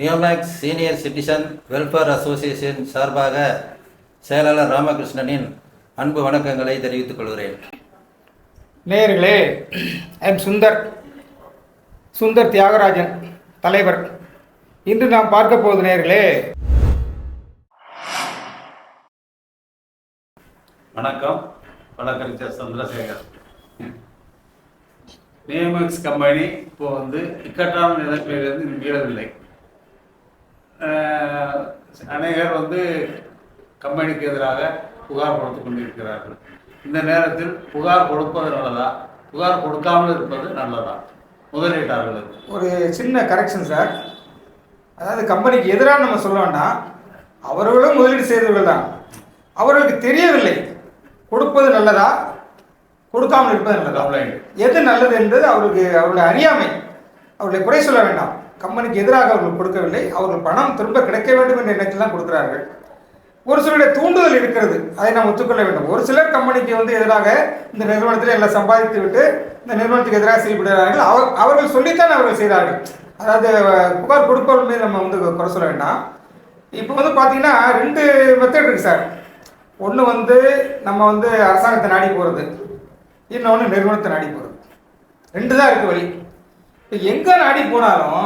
Neomax senior citizen welfare association சார்பாக செயலாளர் ராமகிருஷ்ணனின் அன்பு வணக்கங்களை தெரிவித்துக் கொள்கிறேன். நேயர்களே எம் சுந்தர் சுந்தர் தியாகராஜன் தலைவர். இன்று நாம் பார்க்க போவது நேயர்களே வணக்கம். வழக்கறிஞர் சந்திரசேகர். நியமக்ஸ் கம்பெனி இப்போ வந்து இக்கட்டான நிலைமையிலிருந்து மீளவில்லை அநேகர் வந்து கம்பெனிக்கு எதிராக புகார் கொடுத்து கொண்டிருக்கிறார்கள். இந்த நேரத்தில் புகார் கொடுப்பது நல்லதா? புகார் கொடுக்காமல் இருப்பது நல்லதா? முதலீட்டாளர்களுக்கு ஒரு சின்ன கரெக்ஷன் சார் அதாவது கம்பெனிக்கு எதிராக நம்ம சொல்ல வேண்டாம். அவர்களும் முதலீடு செய்தவர்கள் தான். அவர்களுக்கு தெரியவில்லை. கொடுப்பது நல்லதா? கொடுக்காமல் இருப்பது நல்லதா? எது நல்லது என்பது அவர்களுக்கு அவர்களுடைய அறியாமை. அவர்களை குறை சொல்ல வேண்டாம். கம்பெனிக்கு எதிராக அவர்கள் கொடுக்கவில்லை. அவர்கள் பணம் திரும்ப கிடைக்க வேண்டும் என்ற எண்ணத்தில் தான் கொடுக்கிறார்கள். ஒரு சிலருடைய தூண்டுதல் இருக்கிறது. அதை நாம் ஒத்துக்கொள்ள வேண்டும். ஒரு சிலர் கம்பெனிக்கு வந்து எதிராக இந்த நிறுவனத்தில் எல்லாம் சம்பாதித்து விட்டு இந்த நிறுவனத்துக்கு எதிராக செயல்படுகிறார்கள். அவர் அவர்கள் சொல்லித்தான் அவர்கள் செய்கிறார்கள் அதாவது புகார் கொடுப்பவர்கள் மீது நம்ம வந்து குறை சொல்ல வேண்டாம். இப்போ வந்து பார்த்தீங்கன்னா ரெண்டு மெத்தட் இருக்குது சார். ஒன்று வந்து நம்ம வந்து அரசாங்கத்தை நாடி போகிறது இன்னொன்று நிறுவனத்தை நாடி போகிறது ரெண்டு தான் இருக்குது வழி. இப்போ எங்கே நாடி போனாலும்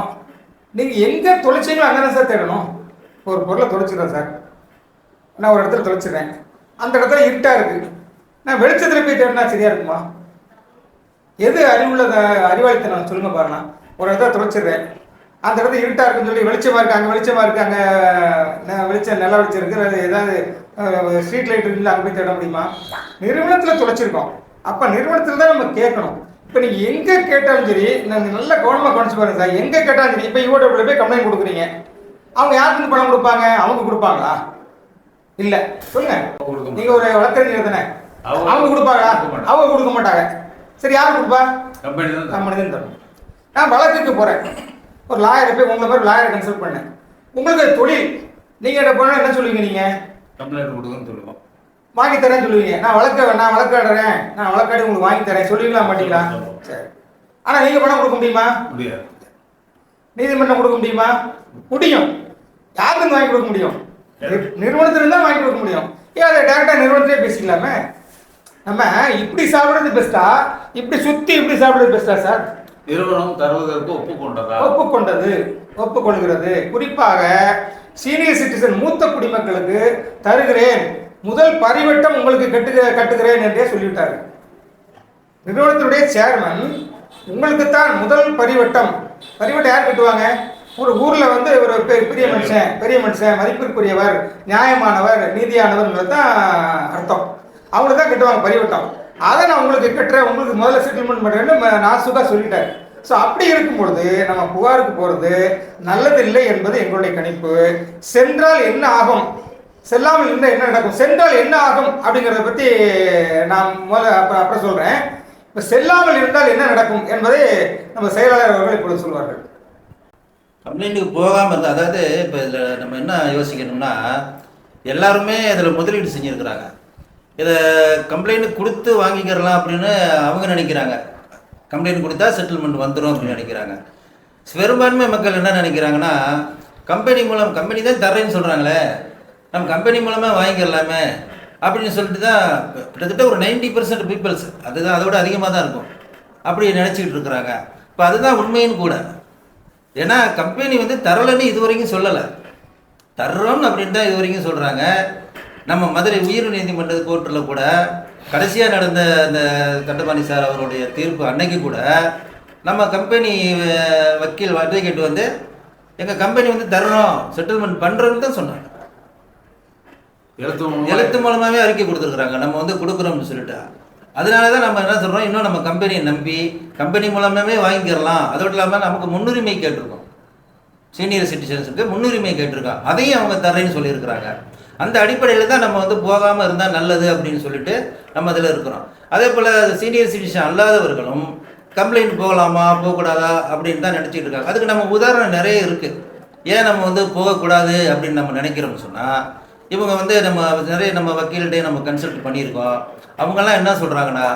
நீங்கள் எங்கே தொலைச்சிங்களோ அங்கே தான் சார் தேடணும். ஒரு பொருளை தொலைச்சிடுறேன் சார். நான் ஒரு இடத்துல தொலைச்சிடுறேன். அந்த இடத்துல இருட்டாக இருக்குது நான் வெளிச்சத்தில் போய் தேடினா சரியாக இருக்குமா? எது அறிவுள்ள அறிவாளித்தனம்? சொல்லுங்கள் பாருங்க ஒரு இடத்துல தொலைச்சிடுறேன். அந்த இடத்துல இருட்டாக இருக்குன்னு சொல்லி வெளிச்சமாக இருக்குது அங்கே வெளிச்சமாக இருக்குது அங்கே வெளிச்சம் நில வெளிச்சம் இருக்குது ஏதாவது ஸ்ட்ரீட் லைட் இருந்தால் அங்கே போய் தேட முடியுமா? நிறுவனத்தில் தொலைச்சிருக்கோம். அப்போ நிறுவனத்தில் தான் நம்ம கேட்கணும். இப்போ நீங்கள் எங்கே கேட்டாலும் சரி நான் நல்ல கவனமாக கவனிச்சு பாருங்க சார். எங்கே கேட்டாலும் சரி இப்போ யூடியூப்ல போய் கம்ப்ளைண்ட் கொடுக்குறீங்க. அவங்க யாருக்கு பணம் கொடுப்பாங்க? அவங்க கொடுப்பாங்களா? இல்லை. சொல்லுங்க. கொடுக்க மாட்டாங்க. நீங்க ஒரு வழக்கறிஞர் தானே? அவங்க- கொடுப்பாங்களா. அவங்க கொடுக்க மாட்டாங்க. சரி யார் கொடுப்பா? கம்பெனி தான் தரணும். நான் வழக்குக்கு போறேன். ஒரு லாயரை போய் உங்களை மாதிரி லாயரை கன்சல்ட் பண்ணேன். உங்களுக்கு தொழில். நீங்க என்ன பண்ண என்ன சொல்லுவீங்க நீங்க? கம்ப்ளைண்ட் கொடுக்குன்னு சொல்லுவோம். வாங்கி தரேன்னு சொல்லுவீங்க. நான் வழக்க நான் வழக்காடுறேன் நான் வழக்காடி உங்களுக்கு வாங்கி தரேன் சொல்லுவீங்களா மாட்டீங்களா? சரி. ஆனா நீங்க பணம் கொடுக்க முடியுமா? முடியாது. நீதிமன்றம் கொடுக்க முடியுமா? முடியும். யாருக்கு வாங்கி கொடுக்க முடியும். நிறு- நிறுவனத்துல தான் வாங்கி கொடுக்க முடியும். ஏன் அதை டேரக்டா நிறுவனத்திலே பேசிக்கலாமே? நம்ம இப்படி சாப்பிடுறது பெஸ்டா இப்படி சுத்தி இப்படி சாப்பிடுறது பெஸ்டா சார் நிறுவனம் தருவதற்கு ஒப்புக்கொண்டதா? ஒப்புக்கொண்டது. ஒப்புக்கொள்கிறது. குறிப்பாக சீனியர் சிட்டிசன் மூத்த குடிமக்களுக்கு தருகிறேன். முதல் பரிவட்டம் உங்களுக்கு கட்டு கட்டுகிறேன் என்றே சொல்லிவிட்டார் நிறுவனத்தினுடைய சேர்மன் உங்களுக்குத்தான் முதல் பரிவட்டம். பரிவட்டம் யார் கட்டுவாங்க? ஒரு ஊரில் வந்து ஒரு பெரிய மனுஷன் பெரிய மனுஷன் மதிப்பிற்குரியவர் நியாயமானவர் நீதியானவர்ன்றது தான் அர்த்தம். அவங்களுக்கு தான் கட்டுவாங்க பரிவட்டம். அதை நான் உங்களுக்கு கட்டுறேன் உங்களுக்கு முதல்ல செட்டில்மெண்ட் பண்ணுறேன்னு நான் சுகா சொல்லிட்டேன் ஸோ அப்படி இருக்கும் பொழுது நம்ம புகாருக்கு போகிறது நல்லதில்லை என்பது எங்களுடைய கணிப்பு. சென்றால் என்ன ஆகும்? செல்லாமல் இருந்தால் என்ன நடக்கும்? சென்றால் என்ன ஆகும்? அப்படிங்கிறத பற்றி நான் முதல்ல அப்புறம் அப்புறம் சொல்கிறேன் இப்போ செல்லாமல் இருந்தால் என்ன நடக்கும் என்பதை நம்ம செயலாளர் அவர்கள் இப்பொழுது சொல்வார்கள். கம்ப்ளைண்ட்டுக்கு போகாமல் இருந்தால் அதாவது இப்போ இதில் நம்ம என்ன யோசிக்கணும்னா எல்லாருமே இதில் முதலீடு செஞ்சுருக்கிறாங்க. இதை கம்ப்ளைண்ட் கொடுத்து வாங்கிக்கிறலாம் அப்படின்னு அவங்க நினைக்கிறாங்க. கம்ப்ளைண்ட் கொடுத்தா செட்டில்மெண்ட் வந்துடும் அப்படின்னு நினைக்கிறாங்க. பெரும்பான்மை மக்கள் என்ன நினைக்கிறாங்கன்னா கம்பெனி மூலம் கம்பெனி தான் தர்றேன்னு சொல்கிறாங்களே நம்ம கம்பெனி மூலமாக வாங்கிக்கிறலாமே அப்படின்னு சொல்லிட்டு தான் கிட்டத்தட்ட ஒரு நைன்டி பர்சன்ட் பீப்புள்ஸ் அதுதான் அதோட அதிகமாக தான் இருக்கும். அப்படி நினச்சிக்கிட்டு இருக்கிறாங்க. இப்போ அதுதான் உண்மையும் கூட. ஏன்னா கம்பெனி வந்து தரலைன்னு இது வரைக்கும் சொல்லலை. தர்றோம் அப்படின்னு தான் இது வரைக்கும் சொல்கிறாங்க நம்ம மதுரை உயர் நீதிமன்ற கோர்ட்டில் கூட கடைசியாக நடந்த அந்த கட்டபாணி சார் அவருடைய தீர்ப்பு அன்னைக்கு கூட நம்ம கம்பெனி வக்கீல் அட்வொகேட் வந்து எங்கள் கம்பெனி வந்து தர்றோம் செட்டில்மெண்ட் பண்ணுறோன்னு தான் சொன்னாங்க. எழுத்து எழுத்து மூலமாகவே அறிக்கை கொடுத்துருக்குறாங்க. நம்ம வந்து கொடுக்குறோம்னு சொல்லிட்டு. அதனால தான் நம்ம என்ன சொல்கிறோம் இன்னும் நம்ம கம்பெனியை நம்பி கம்பெனி மூலமாகவே வாங்கிக்கிறலாம் அதோடு இல்லாமல் நமக்கு முன்னுரிமை கேட்டிருக்கோம். சீனியர் சிட்டிசன்ஸுக்கு முன்னுரிமை கேட்டிருக்கோம். அதையும் அவங்க தரேன்னு சொல்லியிருக்கிறாங்க. அந்த அடிப்படையில் தான் நம்ம வந்து போகாமல் இருந்தால் நல்லது அப்படின்னு சொல்லிட்டு நம்ம அதில் இருக்கிறோம். அதே போல் சீனியர் சிட்டிசன் அல்லாதவர்களும் கம்ப்ளைண்ட் போகலாமா போகக்கூடாதா அப்படின்னு தான் நினச்சிட்டு இருக்காங்க. அதுக்கு நம்ம உதாரணம் நிறைய இருக்குது ஏன் நம்ம வந்து போகக்கூடாது அப்படின்னு நம்ம நினைக்கிறோம்னு சொன்னால் இவங்க வந்து நம்ம நிறைய நம்ம வக்கீல்கிட்டே நம்ம கன்சல்ட் பண்ணியிருக்கோம். அவங்கெல்லாம் என்ன சொல்கிறாங்கன்னா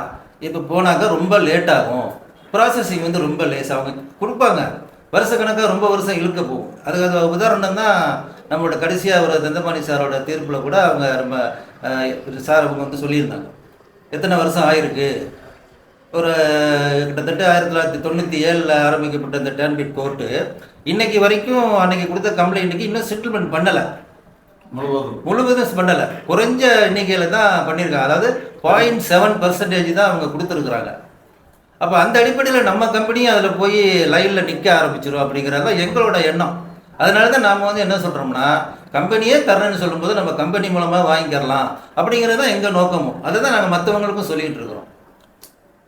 இப்போ போனாக்கா ரொம்ப லேட் ஆகும். ப்ராசஸிங் வந்து ரொம்ப லேஸ் அவங்க கொடுப்பாங்க. வருஷக்கணக்காக ரொம்ப வருஷம் இழுக்க போகும். அதுக்கு அது உதாரணம் தான் நம்மளோட கடைசியாக ஒரு தந்தபாணி சாரோட தீர்ப்பில் கூட அவங்க ரொம்ப சார் அவங்க வந்து சொல்லியிருந்தாங்க. எத்தனை வருஷம் ஆயிருக்கு? ஒரு கிட்டத்தட்ட ஆயிரத்தி தொள்ளாயிரத்தி தொண்ணூற்றி ஏழில் ஆரம்பிக்கப்பட்ட இந்த டேன்பிட் கோர்ட்டு இன்னைக்கு வரைக்கும் அன்னைக்கு கொடுத்த கம்ப்ளைண்ட்டுக்கு இன்னும் செட்டில்மெண்ட் பண்ணலை. முழுவதும். பண்ணலை குறைஞ்ச எண்ணிக்கையில் தான் பண்ணியிருக்காங்க. அதாவது பாயிண்ட் செவன் பர்சன்டேஜ் தான் அவங்க கொடுத்துருக்குறாங்க. அப்போ அந்த அடிப்படையில் நம்ம கம்பெனியும் அதில் போய் லைனில் நிற்க ஆரம்பிச்சிரும் அப்படிங்கிறது தான் எங்களோட எண்ணம். அதனால தான் நாம் வந்து என்ன சொல்கிறோம்னா கம்பெனியே தரேன்னு சொல்லும்போது நம்ம கம்பெனி மூலமாக வாங்கிக்கிறலாம் அப்படிங்கிறது தான் எங்கள் நோக்கமும். அதை தான் நாங்கள் மற்றவங்களுக்கும் சொல்லிகிட்டு இருக்கிறோம்.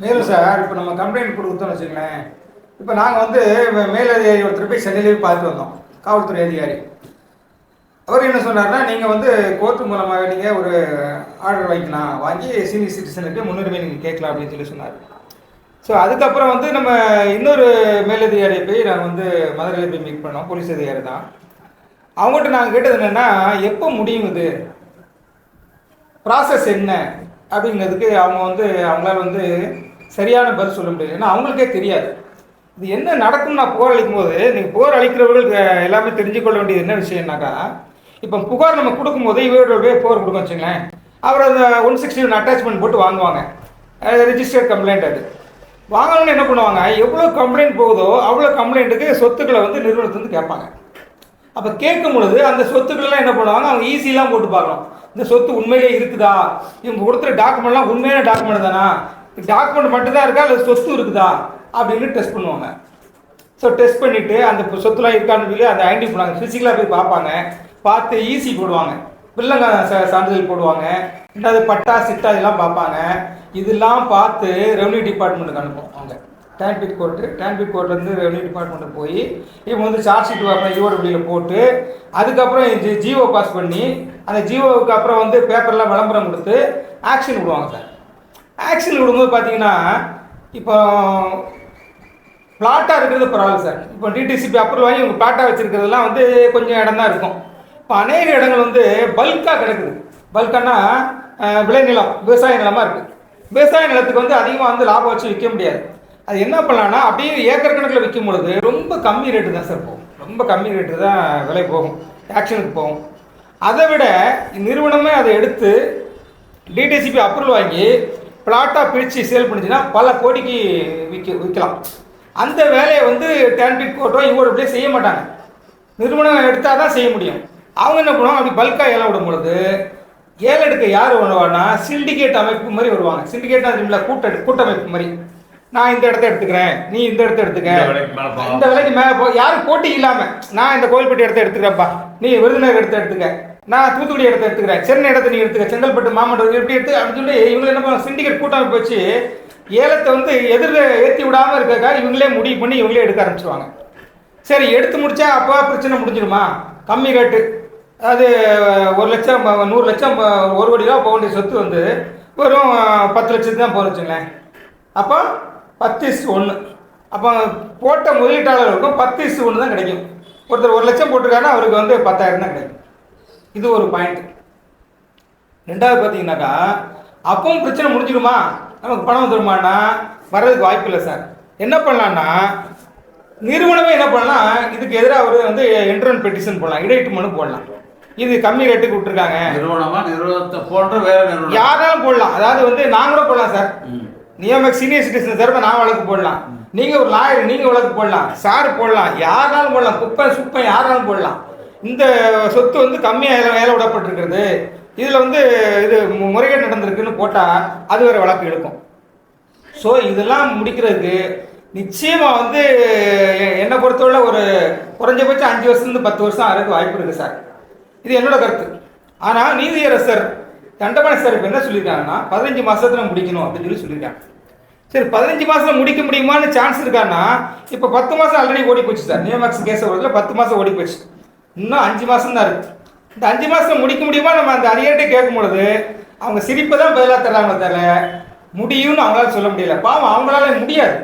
மேலும் சார் இப்போ நம்ம கம்ப்ளைண்ட் கொடுத்தோம்னு வச்சுங்களேன் இப்போ நாங்கள் வந்து மேலதிகாரி ஒருத்தர் போய் சென்னையிலே போய் பார்த்துட்டு வந்தோம். காவல்துறை அதிகாரி. அவர் என்ன சொன்னார்னா நீங்கள் வந்து கோர்ட்டு மூலமாக நீங்கள் ஒரு ஆர்டர் வாங்கிக்கலாம் வாங்கி சீனியர் சிட்டிசனுக்கு முன்னுரிமை நீங்கள் கேட்கலாம் அப்படின்னு சொல்லி சொன்னார். ஸோ அதுக்கப்புறம் வந்து நம்ம இன்னொரு மேலதிகாரியை போய் நாங்கள் வந்து மதுரையில் போய் மீட் பண்ணோம். போலீஸ் அதிகாரி தான். அவங்ககிட்ட நாங்கள் கேட்டது என்னென்னா எப்போ முடியும் இது ப்ராசஸ் என்ன? அப்படிங்கிறதுக்கு அவங்க வந்து அவங்களால வந்து சரியான பதில் சொல்ல முடியல. ஏன்னா அவங்களுக்கே தெரியாது. இது என்ன நடக்கும் நான் போர் அளிக்கும் போது நீங்கள் போர் அளிக்கிறவர்கள் எல்லாமே தெரிஞ்சுக்கொள்ள வேண்டியது என்ன விஷயம்னாக்கா இப்போ புகார் நம்ம கொடுக்கும்போது இவரோட போய் புகார் கொடுக்க வச்சுங்களேன். அவர் அந்த ஒன் சிக்ஸ்டி ஒன் அட்டாச்மெண்ட் போட்டு வாங்குவாங்க. ரிஜிஸ்டர்ட் கம்ப்ளைண்ட் அது. வாங்கணும்னு என்ன பண்ணுவாங்க? எவ்வளோ கம்ப்ளைண்ட் போகுதோ அவ்வளோ கம்ப்ளைண்ட்டுக்கு சொத்துக்களை வந்து நிறுவனத்துலேருந்து கேட்பாங்க. அப்போ கேட்கும் பொழுது அந்த சொத்துக்கள்லாம் என்ன பண்ணுவாங்க? அவங்க ஈஸியெலாம் போட்டு பார்க்கணும். இந்த சொத்து உண்மையிலே இருக்குதா? இவங்க கொடுத்துற டாக்குமெண்ட்லாம் உண்மையான டாக்குமெண்ட் தானா? டாக்குமெண்ட் மட்டும்தான் இருக்கா? இல்லை சொத்து இருக்குதா? அப்படின்னு டெஸ்ட் பண்ணுவாங்க. ஸோ டெஸ்ட் பண்ணிவிட்டு அந்த சொத்துலாம் இருக்கான்னு சொல்லி அதை ஐடென்டி பண்ணுவாங்க. ஃபிசிக்கலாக போய் பார்ப்பாங்க. பார்த்து ஈஸி போடுவாங்க. பிள்ளைங்க சான்றிதழ் போடுவாங்க. ரெண்டாவது பட்டா சிட்டா இதெல்லாம் பார்ப்பாங்க. இதெல்லாம் பார்த்து ரெவன்யூ டிபார்ட்மெண்ட்டுக்கு அனுப்புவோம் அவங்க டேன்பிட் கோர்ட்டு டேன்பிட் கோர்ட்லேருந்து ரெவன்யூ டிபார்ட்மெண்ட்டுக்கு போய் இப்போ வந்து சார்ஜ் ஷீட் வரணும் ஈவோட வெளியில் போட்டு அதுக்கப்புறம் ஜி ஜிஓ பாஸ் பண்ணி அந்த ஜிஓவுக்கு அப்புறம் வந்து பேப்பர்லாம் விளம்பரம் கொடுத்து ஆக்ஷன் விடுவாங்க சார் ஆக்ஷன் விடும்போது பார்த்தீங்கன்னா இப்போ பிளாட்டாக இருக்கிறது பரவாயில்ல சார் இப்போ டிடிசிபி அப்ரூவ் வாங்கி உங்கள் பிளாட்டாக வச்சுருக்கிறதுலாம் வந்து கொஞ்சம் இடம் தான் இருக்கும். இப்போ அநேக இடங்கள் வந்து பல்காக கிடக்குது. பல்கானா விளைநிலம் விவசாய நிலமாக இருக்குது விவசாய நிலத்துக்கு வந்து அதிகமாக வந்து லாபம் வச்சு விற்க முடியாது. அது என்ன பண்ணலான்னா அப்படியே ஏக்கர் கணக்கில் விற்கும் பொழுது ரொம்ப கம்மி ரேட்டு தான் சார் போகும். ரொம்ப கம்மி ரேட்டு தான் விலை போகும். ஆக்ஷனுக்கு போகும். அதை விட நிறுவனமே அதை எடுத்து டிடிசிபி அப்ரூவல் வாங்கி பிளாட்டாக பிரித்து சேல் பண்ணிச்சுன்னா பல கோடிக்கு விற்க விற்கலாம். அந்த வேலையை வந்து டேன்பிக் கோர்ட்டோ இவ்வளோ இப்படியே செய்ய மாட்டாங்க. நிறுவனம் எடுத்தால் தான் செய்ய முடியும். அவங்க என்ன பண்ணுவாங்க? அப்படி பல்காக ஏலம் விடும் பொழுது ஏலம் எடுக்க யார் வருவாங்கன்னா சிண்டிகேட் அமைப்பு மாதிரி வருவாங்க. சிண்டிகேட் அது கூட்ட கூட்டமைப்பு மாதிரி. நான் இந்த இடத்த எடுத்துக்கிறேன். நீ இந்த இடத்த எடுத்துக்க. இந்த விலைக்கு மேல போ. யாரும் போட்டி இல்லாம நான் இந்த கோயில்பட்டி இடத்த எடுத்துக்கிறேன்ப்பா. நீ விருதுநகர் இடத்த எடுத்துக்க. நான் தூத்துக்குடி இடத்த எடுத்துக்கிறேன். சென்னை இடத்த நீ எடுத்துக்க. செங்கல்பட்டு மாமட்டம் எப்படி எடுத்து அப்படின்னு சொல்லி இவங்க என்ன பண்ணுவாங்க? சிண்டிகேட் கூட்டமைப்பு வச்சு ஏலத்தை வந்து எதிர ஏற்றி விடாம இருக்கக்கா இவங்களே முடிவு பண்ணி இவங்களே எடுக்க ஆரம்பிச்சிருவாங்க. சரி எடுத்து முடிச்சா அப்போ பிரச்சனை முடிஞ்சிடுமா? கம்மி ரேட்டு அது ஒரு லட்சம் நூறு லட்சம் ஒரு கோடி ரூபா போக வேண்டிய சொத்து வந்து வெறும் பத்து லட்சத்துக்கு தான் போக வச்சுங்களேன். அப்போ பத்து இஸ் ஒன்று அப்போ போட்ட முதலீட்டாளர்களுக்கும் பத்து இஸ் ஒன்று தான் கிடைக்கும். ஒருத்தர் ஒரு லட்சம் போட்டிருக்காருன்னா அவருக்கு வந்து பத்தாயிரம் தான் கிடைக்கும். இது ஒரு பாயிண்ட் ரெண்டாவது பார்த்தீங்கன்னாக்கா அப்பவும் பிரச்சனை முடிஞ்சிடுமா? நமக்கு பணம் வந்துருமானா வர்றதுக்கு வாய்ப்பு இல்லை சார். என்ன பண்ணலான்னா நிறுவனமே என்ன பண்ணலாம்? இதுக்கு எதிராக அவர் வந்து என்ட்ரன் பெட்டிஷன் போடலாம் இடையீட்டு மனு போடலாம். இது கம்மி ரேட்டுக்கு விட்டுருக்காங்க. நிறுவனமா நிறுவனத்தை போன்ற வேற நிறுவனம். யாராலும் போடலாம். அதாவது வந்து கூட போடலாம் சார். நியமக் சீனியர் சிட்டிசன் தரப்ப நான் வழக்கு போடலாம். நீங்க ஒரு லாயர் நீங்க வழக்கு போடலாம். சார் போடலாம். யாராலும் போடலாம். குப்பை சுப்பை யாராலும் போடலாம். இந்த சொத்து வந்து கம்மியாக ஏல விடப்பட்டிருக்கிறது. இதில் வந்து இது முறைகேடு நடந்திருக்குன்னு போட்டால் அது வேறு வழக்கு எடுக்கும். ஸோ இதெல்லாம் முடிக்கிறதுக்கு நிச்சயமாக வந்து என்னை பொறுத்தவரை ஒரு குறைஞ்சபட்சம் அஞ்சு வருஷத்துலேருந்து பத்து வருஷம் ஆகிறதுக்கு வாய்ப்பு இருக்குது சார் இது என்னோட கருத்து. ஆனால் நீதியரசர் தண்டபாணி சார் இப்போ என்ன சொல்லியிருக்காங்கன்னா பதினஞ்சு மாதத்தில் முடிக்கணும் அப்படின்னு சொல்லி சொல்லியிருக்காங்க சரி பதினஞ்சு மாதத்தில் முடிக்க முடியுமான்னு சான்ஸ் இருக்கான்னா இப்போ பத்து மாதம் ஆல்ரெடி ஓடி போச்சு சார். நியமாக்ஸ் கேஸ் வருதுல பத்து மாதம் ஓடி போச்சு. இன்னும் அஞ்சு மாதம் தான் இருக்கு. இந்த அஞ்சு மாதத்தில் முடிக்க முடியுமா? நம்ம அந்த அதிகாரிட்டே கேட்கும் பொழுது அவங்க சிரிப்பை தான் பதிலாக தர்றாங்களே தவிர முடியும்னு அவங்களால சொல்ல முடியல. பாவம் அவங்களால முடியாது.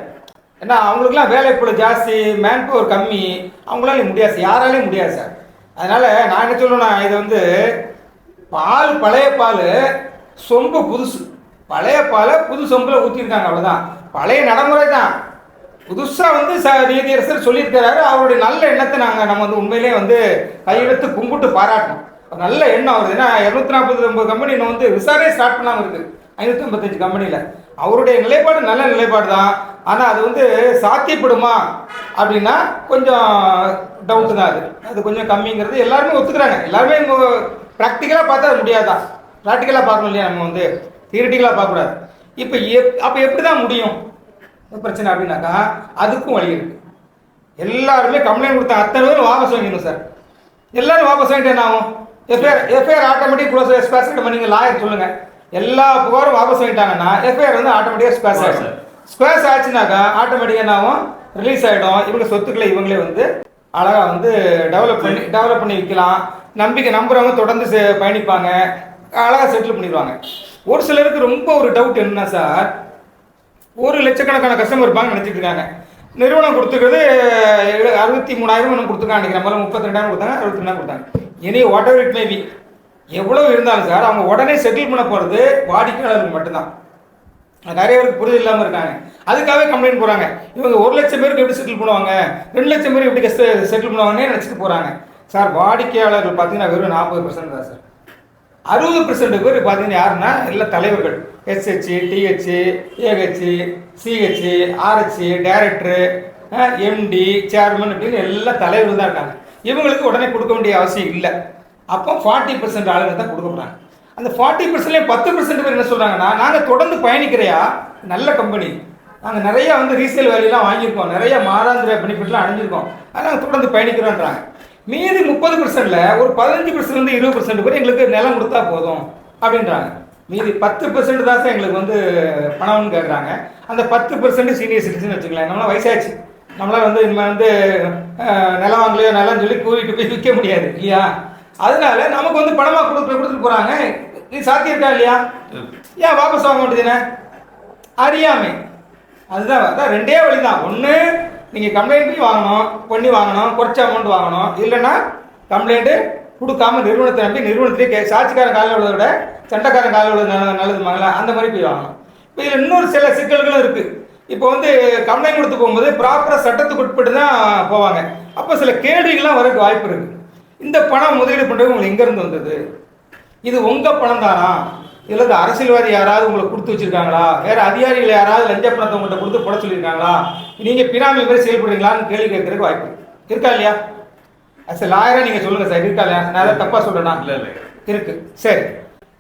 ஏன்னா அவங்களுக்குலாம் வேலை இப்போ ஜாஸ்தி மேன் பவர் கம்மி அவங்களால முடியாது யாராலையும் முடியாது சார். அதனால நான் என்ன சொல்லணும்னா இது வந்து பால் பழைய பால் சொம்பு புதுசு. பழைய பாலை புது சொம்பில் ஊற்றிருக்காங்க அவ்வளோதான் பழைய நடைமுறை தான் புதுசாக வந்து ச நீதியரசர் சொல்லியிருக்கிறாரு அவருடைய நல்ல எண்ணத்தை நாங்கள் நம்ம வந்து உண்மையிலே வந்து கையெழுத்து கும்பிட்டு பாராட்டணும். நல்ல எண்ணம் வருது. ஏன்னா இரநூத்தி நாற்பது ஒன்பது கம்பெனி இன்னும் வந்து விசாரணை ஸ்டார்ட் பண்ணாமல் இருக்குது ஐநூற்றி ஐம்பத்தஞ்சு கம்பெனியில் அவருடைய நிலைப்பாடு நல்ல நிலைப்பாடு தான் ஆனால் அது வந்து சாத்தியப்படுமா அப்படின்னா கொஞ்சம் டவுட்டு தான் அது. அது கொஞ்சம் கம்மிங்கிறது எல்லாருமே ஒத்துக்கிறாங்க. எல்லாருமே ப்ராக்டிக்கலாக பார்த்தா அது முடியாதான் ப்ராக்டிக்கலாக பார்க்கணும் இல்லையா நம்ம வந்து? தியரிட்டிக்கலாக பார்க்கக்கூடாது. இப்போ எப் அப்போ எப்படி தான் முடியும் பிரச்சனை அப்படின்னாக்கா அதுக்கும் வழி இருக்கு. எல்லாருமே கம்ப்ளைண்ட் கொடுத்த அத்தனை பேரும் வாபஸ் வாங்கிடணும் சார். எல்லாரும் வாபஸ் வாங்கிட்டு என்ன ஆகும்? எஃப்ஐஆர் எஃப்ஐஆர் ஆட்டோமேட்டிக் க்ளோஸ் ஸ்பேஸ் நீங்கள் லாயர் சொல்லுங்க. எல்லா புகாரும் வாபஸ் வாங்கிட்டாங்கன்னா எஃப்ஐஆர் வந்து ஆட்டோமேட்டிக்காக ஸ்பேஸ் ஆகிடும் ஸ்பேஸ் ஆச்சுனாக்கா ஆட்டோமேட்டிக்காக என்னாகும் ரிலீஸ் ஆகிடும் இவங்க சொத்துக்களை இவங்களே வந்து அழகாக வந்து டெவலப் பண்ணி டெவலப் பண்ணி விற்கலாம் நம்பிக்கை நம்புறவங்க தொடர்ந்து பயணிப்பாங்க. அழகாக செட்டில் பண்ணிடுவாங்க. ஒரு சிலருக்கு ரொம்ப ஒரு டவுட் என்னன்னா சார்? ஒரு லட்சக்கணக்கான கஸ்டமர் இருப்பாங்க நினச்சிட்டு இருக்காங்க. நிறுவனம் கொடுத்துக்கிறது அறுபத்தி மூணாயிரம் ஒன்று கொடுத்துருக்காங்க நினைக்கிறேன். முதல்ல முப்பத்தி ரெண்டாயிரம் கொடுத்தாங்க அறுபத்தி ரெண்டாயிரம் கொடுத்தாங்க. இனி வாட் எவர் இட் மேபி எவ்வளோ இருந்தாலும் சார் அவங்க உடனே செட்டில் பண்ண போகிறது வாடிக்கையாளருக்கு மட்டும்தான். நிறைய பேருக்கு புரிதல் இல்லாமல் இருக்காங்க. அதுக்காகவே கம்ப்ளைண்ட் போகிறாங்க இவங்க ஒரு லட்சம் பேருக்கு எப்படி செட்டில் பண்ணுவாங்க? ரெண்டு லட்சம் பேர் எப்படி செட்டில் பண்ணுவாங்கன்னே நினச்சிட்டு போகிறாங்க சார் வாடிக்கையாளர்கள் பார்த்தீங்கன்னா வெறும் நாற்பது பர்சன்ட் தான் சார். அறுபது பர்சன்ட் பேர் பார்த்தீங்கன்னா யாருன்னா எல்லா தலைவர்கள். SH DH AH CH RH director MD chairman அப்படின்னு எல்லா தலைவர்கள் தான் இருக்காங்க. இவங்களுக்கு உடனே கொடுக்க வேண்டிய அவசியம் இல்லை. அப்போ ஃபார்ட்டி பர்சன்ட் ஆளுங்க தான் கொடுக்க போகிறாங்க அந்த ஃபார்ட்டி பர்சன்ட்லேயே பத்து பர்சன்ட் பேர் என்ன சொல்கிறாங்கன்னா நாங்கள் தொடர்ந்து பயணிக்கிறையா? நல்ல கம்பெனி நாங்கள் நிறைய வந்து ரீசேல் வேலையெல்லாம் வாங்கியிருக்கோம். நிறைய மாதாந்திர பெனிஃபிட்லாம் அடைஞ்சிருக்கோம். அதனால் நாங்கள் தொடர்ந்து பயணிக்கிறோன்றாங்க மீதி முப்பது பர்சன்டில் ஒரு பதினஞ்சு பர்சன்ட் இருபது பர்சன்ட் பேர் எங்களுக்கு நிலம் கொடுத்தா போதும். அப்படின்றாங்க. மீதி பத்து பர்சன்ட் தான் சார் எங்களுக்கு வந்து பணம்னு கேட்குறாங்க அந்த பத்து பர்சன்ட் சீனியர் சிட்டிசன் வச்சுக்கலாம் நம்மளாம் வயசாச்சு நம்மளால் வந்து இனிமேல் வந்து நிலம் வாங்கலையோ நிலம் சொல்லி கூறிட்டு போய் விற்க முடியாது இல்லையா? அதனால நமக்கு வந்து பணமாக கொடுத்து கொடுத்துட்டு போகிறாங்க இது சாத்தியம் இருக்கா இல்லையா? ஏன் வாபஸ் வாங்க வேண்டியதுனே அறியாமை. அதுதான் அதான் ரெண்டே வழி தான் ஒன்று நீங்கள் கம்ப்ளைண்ட் பண்ணி வாங்கணும் பண்ணி வாங்கணும் குறைச்ச அமௌண்ட் வாங்கணும். இல்லைன்னா கம்ப்ளைண்ட்டு கொடுக்காம நிறுவனத்தை நம்பி நிறுவனத்திலே கே சாட்சிக்காரன் காலையில் உள்ளதை விட சண்டைக்காரன் காலையில் உள்ளது நல்ல நல்லதுமாங்களா அந்த மாதிரி போய் வாங்கணும். இப்போ இதில் இன்னொரு சில சிக்கல்களும் இருக்குது இப்போ வந்து கம்ப்ளைண்ட் கொடுத்து போகும்போது ப்ராப்பராக சட்டத்துக்கு உட்பட்டு தான் போவாங்க. அப்போ சில கேள்விகள்லாம் வரக்கு வாய்ப்பு இருக்குது இந்த பணம் முதலீடு பண்ணுறது உங்களுக்கு எங்கேருந்து வந்தது? இது உங்க பணம் தானா இல்ல இந்த அரசியல்வாதி யாராவது உங்களுக்கு கொடுத்து வச்சிருக்காங்களா? வேற அதிகாரிகள் யாராவது லஞ்ச பணத்தை உங்கள்கிட்ட கொடுத்து போட சொல்லியிருக்காங்களா? நீங்க பினாமி மாதிரி செயல்படுறீங்களான்னு கேள்வி கேட்கறதுக்கு வாய்ப்பு இருக்கு. இல்லையா? அஸ் லாயரா நீங்க சொல்லுங்க சார். இருக்கா இல்லையா? நான் ஏதாவது தப்பா சொல்றேனா? இல்லை இல்லை. இருக்கு. சரி.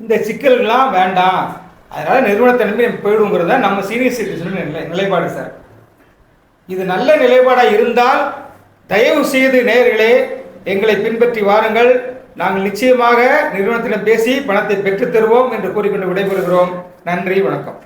இந்த சிக்கல்கள்லாம் வேண்டாம். அதனால நிறுவனத்தை நம்பி நம்ம போயிடுங்கிறது நம்ம சீனியர் சிட்டிசன் நிலை நிலைப்பாடு சார். இது நல்ல நிலைப்பாடாக இருந்தால் தயவு செய்து நேயர்களே எங்களை பின்பற்றி வாருங்கள். நாங்கள் நிச்சயமாக நிறுவனத்திடம் பேசி பணத்தை பெற்றுத் தருவோம் என்று கூறிக்கொண்டு விடைபெறுகிறோம். நன்றி வணக்கம்.